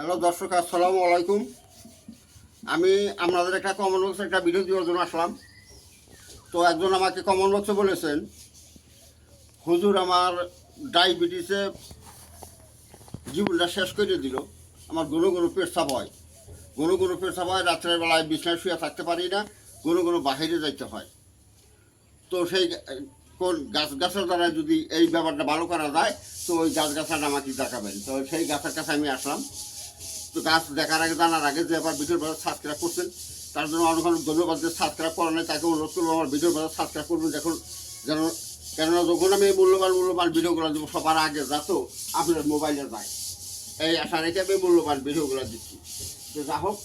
Hello দর্শক, আসসালামু আলাইকুম। আমি আপনাদের একটা কমন বক্সে একটা ভিডিও দেওয়ার জন্য আসলাম। তো একজন আমাকে কমন বক্সে বলেছেন, হুজুর আমার ডায়াবেটিসে জীবনটা শেষ করে দিল। আমার কোনো কোনো পেশাব হয়। কোনো কোনো পেশাব হয়, রাত্রের বেলায় বিছনায় শুয়ে থাকতে পারি না কোনো কোনো বাহিরে যাইতে হয়। তো সেই কোন গাছ গাছের দ্বারা যদি এই ব্যাপারটা ভালো করা যায়, তো ওই গাছ গাছাটা আমাকে দেখাবেন। তো সেই গাছের কাছে আমি আসলাম। তো গাছ দেখার আগে, জানার আগে যে আবার ভিডিওর বাজার সাবস্ক্রাইব করছেন, তার জন্য অনেক অনেক ধন্যবাদ যে সাবস্ক্রাইব করা নেই, তাকে অনুরোধ করব আমার ভিডিওর বাজার সাবস্ক্রাইব করবেন। দেখুন, যেন, কেননা যখন আমি মূল্যবান মূল্যবান ভিডিওগুলো দেবো, সবার আগে যাতো আপনার মোবাইলে যায়। এই আশা রেখে আমি মূল্যবান ভিডিওগুলো দিচ্ছি। তো যা হোক,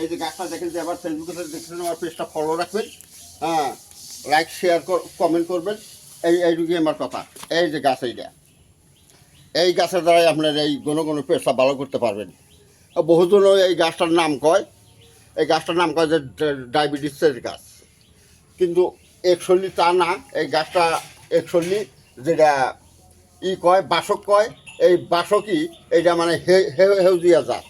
এই যে গাছটা দেখেন যে আবার ফেসবুকে দেখছেন আমার পেজটা ফলো রাখবেন। হ্যাঁ লাইক শেয়ার কমেন্ট করবেন। এই এইটুকুই আমার কথা। এই যে গাছ এইটা, এই গাছের দ্বারাই আপনার এই কোনো কোনো পেশা ভালো করতে পারবেন। বহুজন এই গাছটার নাম কয়। এই গাছটার নাম কয় যে ডায়াবেটিসের গাছ। কিন্তু একচল্লি তা না, এই গাছটা একচল্লি যেটা ই কয়, বাসক কয়, এই বাসকই এইটা মানে হেউজিয়া জাত।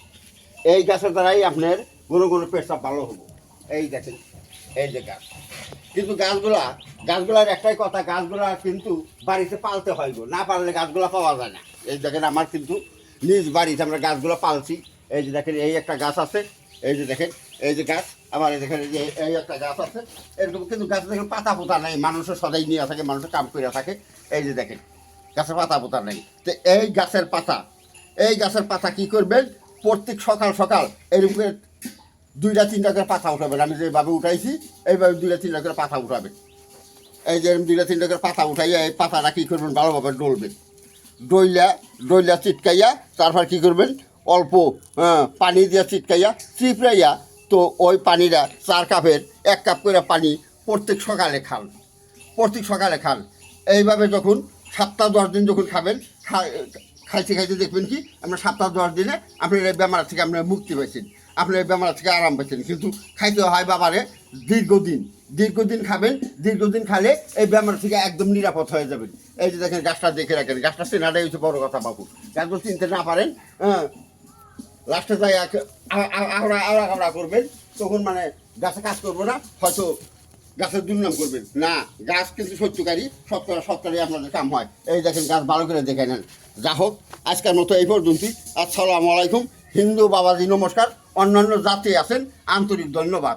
এই গাছের দ্বারাই আপনার কোনো কোনো পেশা ভালো হব। এই দেখেন, এই যে গাছ। কিন্তু গাছগুলা, গাছগুলার একটাই কথা, গাছগুলা কিন্তু বাড়িতে পালতে হয় গো। না পারলে গাছগুলা পাওয়া যায় না। এই দেখেন, আমার কিন্তু নিজ বাড়িতে আমরা গাছগুলো পালছি। এই যে দেখেন, এই একটা গাছ আছে। এই যে দেখেন, এই যে গাছ, আবার দেখেন, এই যে এই একটা গাছ আছে। এরকম কিন্তু গাছে দেখেন পাতা পোতা নেই মানুষের সদাই নিয়ে থাকে মানুষের কাম করে থাকে। এই যে দেখেন গাছের পাতা পোতা নেই। তো এই গাছের পাতা, এই গাছের পাতা কি করবেন? প্রত্যেক সকাল সকাল এরকম করে দুইটা, তিনটা করে পাতা উঠাবেন। আমি যেভাবে উঠাইছি, এইভাবে দুইটা, তিনটা করে পাতা উঠাবেন। এই যে এরকম দুইটা, তিনটা করে পাতা উঠাইয়া এই পাতাটা কী করবেন? ভালোভাবে ডলবেন। ডইলা ডইলা চিটকাইয়া তারপর কী করবেন? অল্প হ্যাঁ, পানি দিয়ে চিটকাইয়া চিপড়াইয়া তো ওই পানিটা চার কাপের এক কাপ করে পানি প্রত্যেক সকালে খান। প্রত্যেক সকালে খান। এইভাবে যখন সপ্তাহ দশ দিন যখন খাবেন খাইতে খাইতে দেখবেন কি আমরা সপ্তাহ দশ দিনে আপনার এই বেমার থেকে আপনার মুক্তি পাইছেন আপনার এই বেমার থেকে আরাম পাইছেন। কিন্তু খাইতে হয় বাবারে দীর্ঘদিন। দীর্ঘদিন খাবেন দীর্ঘদিন খালে এই বেমার থেকে একদম নিরাপদ হয়ে যাবেন। এই যে দেখেন গাছটা দেখে রাখেন। গাছটা চেনাটাই হচ্ছে বড় কথা বাবু। গাছগুলো চিনতে না পারেন হ্যাঁ লাস্টে যাই আওড়া আওড়া আওড়া করবেন, তখন মানে গাছে কাজ করব না, হয়তো গাছের দুর্নাম করবেন। না, গাছ কিন্তু সত্যকারী সত্তর সত্তরই আপনাদের কাম হয়। এই দেখেন গাছ ভালো করে দেখে নেন। যা হোক, আজকের মতো এই পর্যন্তই। আসসালামু আলাইকুম। হিন্দু বাবাজি নমস্কার। অন্যান্য জাতি আছেন, আন্তরিক ধন্যবাদ।